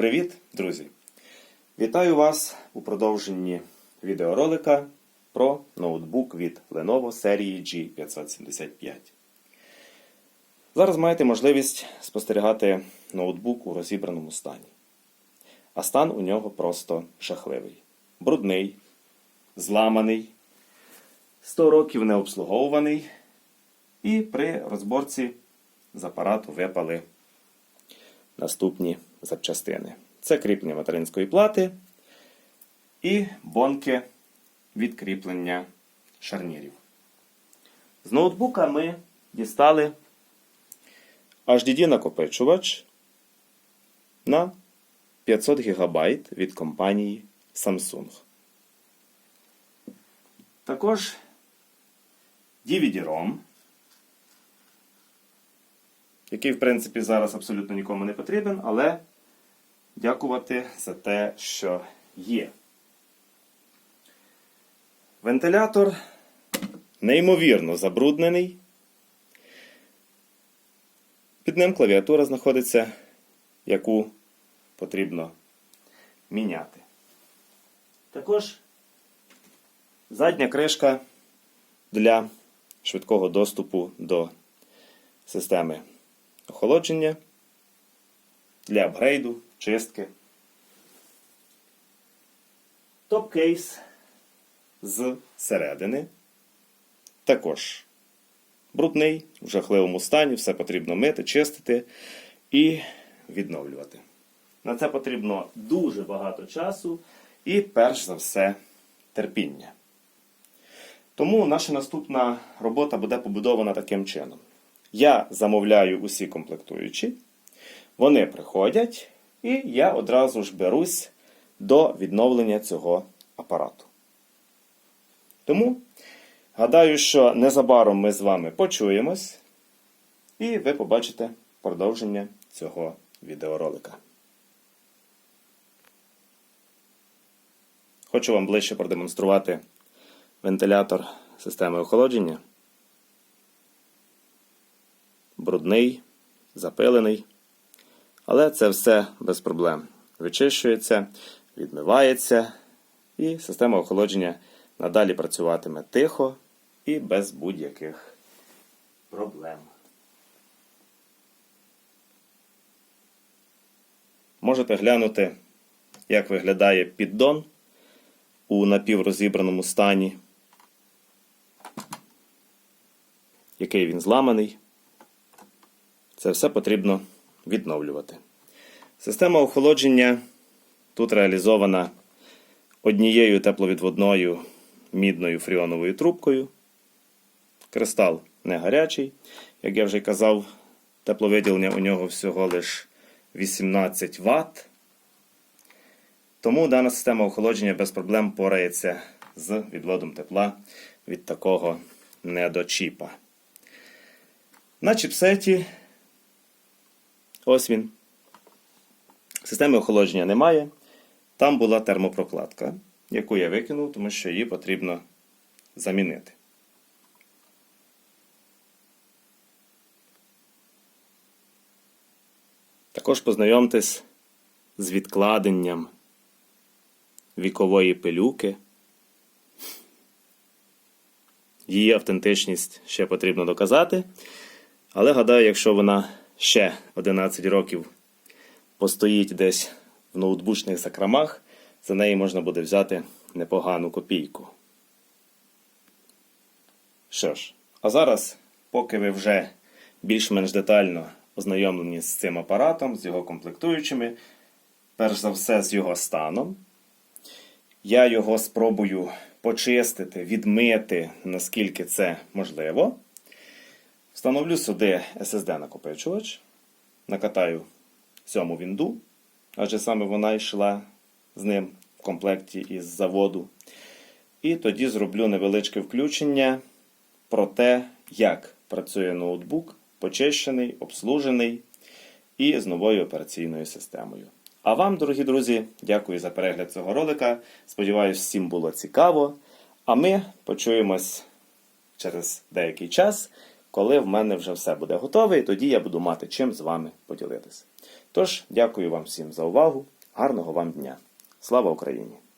Привіт, друзі! Вітаю вас у продовженні відеоролика про ноутбук від Lenovo серії G575. Зараз маєте можливість спостерігати ноутбук у розібраному стані. А стан у нього просто жахливий. Брудний, зламаний, 100 років не обслуговуваний, і при розборці з апарату випали наступні запчастини. Це кріплення материнської плати і бонки від кріплення шарнірів. З ноутбука ми дістали HDD накопичувач на 500 ГБ від компанії Samsung. Також DVD-ROM, який, в принципі, зараз абсолютно нікому не потрібен, але дякувати за те, що є. Вентилятор неймовірно забруднений. Під ним клавіатура знаходиться, яку потрібно міняти. Також задня кришка для швидкого доступу до системи охолодження, для апгрейду, чистки. Топ-кейс з середини. Також брудний, в жахливому стані, все потрібно мити, чистити і відновлювати. На це потрібно дуже багато часу і, перш за все, терпіння. Тому наша наступна робота буде побудована таким чином. Я замовляю усі комплектуючі, вони приходять, і я одразу ж берусь до відновлення цього апарату. Тому гадаю, що незабаром ми з вами почуємось, і ви побачите продовження цього відеоролика. Хочу вам ближче продемонструвати вентилятор системи охолодження. Брудний, запилений. Але це все без проблем. Вичищується, відмивається, і система охолодження надалі працюватиме тихо і без будь-яких проблем. Можете глянути, як виглядає піддон у напіврозібраному стані, який він зламаний. Це все потрібно відновлювати. Система охолодження тут реалізована однією тепловідводною мідною фріоновою трубкою. Кристал не гарячий. Як я вже казав, тепловиділення у нього всього лише 18 Вт. Тому дана система охолодження без проблем порається з відводом тепла від такого недочіпа. На чіпсеті ось він. Системи охолодження немає. Там була термопрокладка, яку я викинув, тому що її потрібно замінити. Також познайомтесь з відкладенням вікової пилюки. Її автентичність ще потрібно доказати. Але гадаю, якщо вона ще 11 років постоїть десь в ноутбучних закромах, за неї можна буде взяти непогану копійку. Що ж, а зараз, поки ви вже більш-менш детально ознайомлені з цим апаратом, з його комплектуючими, перш за все з його станом, я його спробую почистити, відмити, наскільки це можливо. Встановлю сюди SSD-накопичувач, накатаю сьому вінду, адже саме вона йшла з ним в комплекті із заводу. І тоді зроблю невеличке включення про те, як працює ноутбук, почищений, обслужений і з новою операційною системою. А вам, дорогі друзі, дякую за перегляд цього ролика. Сподіваюсь, всім було цікаво. А ми почуємось через деякий час, коли в мене вже все буде готове, і тоді я буду мати чим з вами поділитися. Тож, дякую вам всім за увагу, гарного вам дня. Слава Україні!